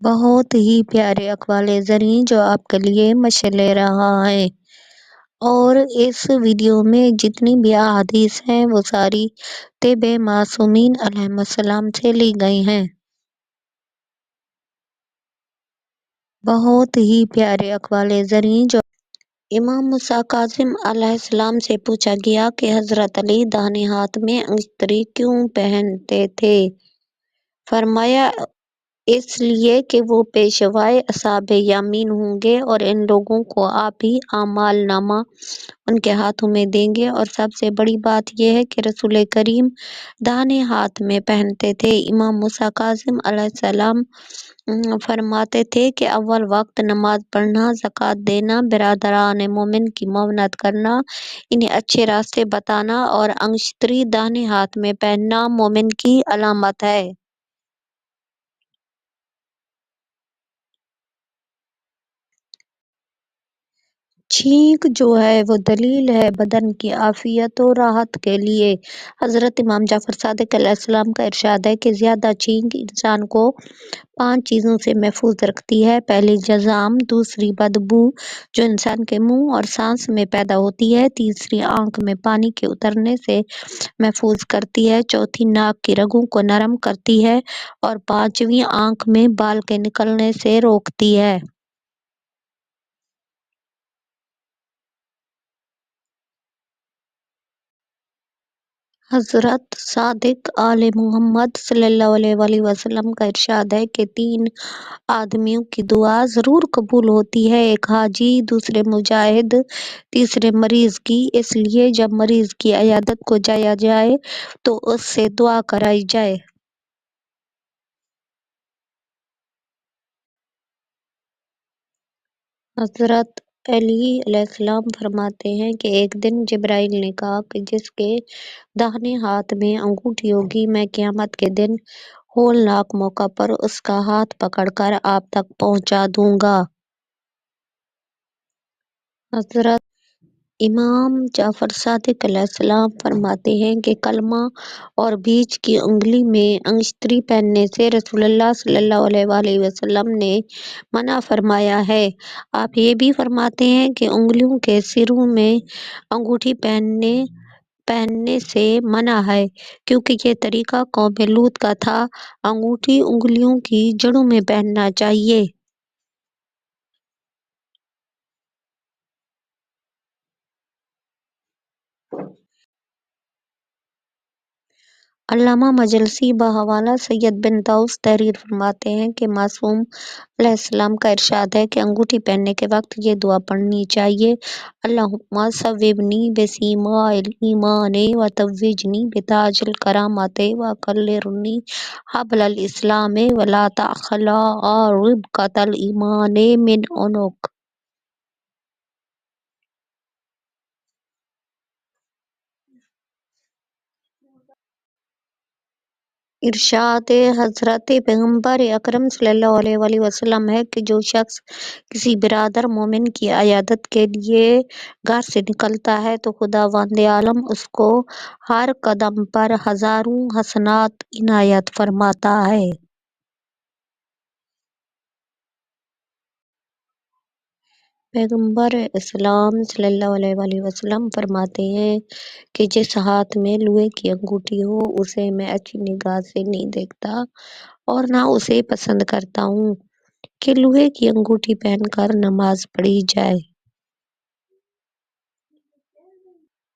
بہت ہی پیارے اقوال زریں جو آپ کے لیے مشق لے رہا ہے۔ اور اس ویڈیو میں جتنی بھی احادیث ہیں، وہ ساری طب معصومین علیہ السلام سے لی گئی ہیں۔ بہت ہی پیارے اقوال زریں جو امام موسیٰ کاظم علیہ السلام سے پوچھا گیا کہ حضرت علی داہنے ہاتھ میں انگشتری کیوں پہنتے تھے؟ فرمایا اس لیے کہ وہ پیشوائے اصحاب یمین ہوں گے اور ان لوگوں کو آپ ہی اعمال نامہ ان کے ہاتھوں میں دیں گے۔ اور سب سے بڑی بات یہ ہے کہ رسول کریم داہنے ہاتھ میں پہنتے تھے۔ امام موسیٰ کاظم علیہ السلام فرماتے تھے کہ اول وقت نماز پڑھنا، زکوٰۃ دینا، برادران مومن کی معاونت کرنا، انہیں اچھے راستے بتانا اور انگشتری داہنے ہاتھ میں پہننا مومن کی علامت ہے۔ چھینک جو ہے وہ دلیل ہے بدن کی عافیت و راحت کے لیے۔ حضرت امام جعفر صادق علیہ السلام کا ارشاد ہے کہ زیادہ چھینک انسان کو پانچ چیزوں سے محفوظ رکھتی ہے۔ پہلی، جزام، دوسری، بدبو جو انسان کے منہ اور سانس میں پیدا ہوتی ہے، تیسری، آنکھ میں پانی کے اترنے سے محفوظ کرتی ہے، چوتھی، ناک کی رگوں کو نرم کرتی ہے اور پانچویں، آنکھ میں بال کے نکلنے سے روکتی ہے۔ حضرت صادق آل محمد صلی اللہ علیہ وآلہ وسلم کا ارشاد ہے کہ تین آدمیوں کی دعا ضرور قبول ہوتی ہے، ایک حاجی، دوسرے مجاہد، تیسرے مریض کی۔ اس لیے جب مریض کی عیادت کو جایا جائے تو اس سے دعا کرائی جائے۔ حضرت علی علیہ السلام فرماتے ہیں کہ ایک دن جبرائیل نے کہا کہ جس کے داہنے ہاتھ میں انگوٹھی ہوگی، میں قیامت کے دن ہولناک موقع پر اس کا ہاتھ پکڑ کر آپ تک پہنچا دوں گا۔ حضرت امام جعفر صادق علیہ السلام فرماتے ہیں کہ کلمہ اور بیچ کی انگلی میں انگشتری پہننے سے رسول اللہ صلی اللہ علیہ وآلہ وسلم نے منع فرمایا ہے۔ آپ یہ بھی فرماتے ہیں کہ انگلیوں کے سروں میں انگوٹھی پہننے پہننے سے منع ہے، کیونکہ یہ طریقہ قوم لوط کا تھا۔ انگوٹھی انگلیوں کی جڑوں میں پہننا چاہیے۔ علامہ مجلسی بحوالہ سید بن طاؤس تحریر فرماتے ہیں کہ معصوم علیہ السلام کا ارشاد ہے کہ انگوٹھی پہننے کے وقت یہ دعا پڑھنی چاہیے۔ اللہم ثوبنی بسیماء الایمان وزوجنی بتاج الکرامت واکلرنی حبل الاسلام ولا تخلع ربقۃ الایمان من عنق۔ ارشاد حضرت پیغمبر اکرم صلی اللہ علیہ وآلہ وسلم ہے کہ جو شخص کسی برادر مومن کی عیادت کے لیے گھر سے نکلتا ہے تو خدا وند عالم اس کو ہر قدم پر ہزاروں حسنات عنایت فرماتا ہے۔ پیغمبر اسلام صلی اللہ علیہ وآلہ وسلم فرماتے ہیں کہ جس ہاتھ میں لوہے کی انگوٹھی ہو، اسے میں اچھی نگاہ سے نہیں دیکھتا اور نہ اسے پسند کرتا ہوں کہ لوہے کی انگوٹھی پہن کر نماز پڑھی جائے۔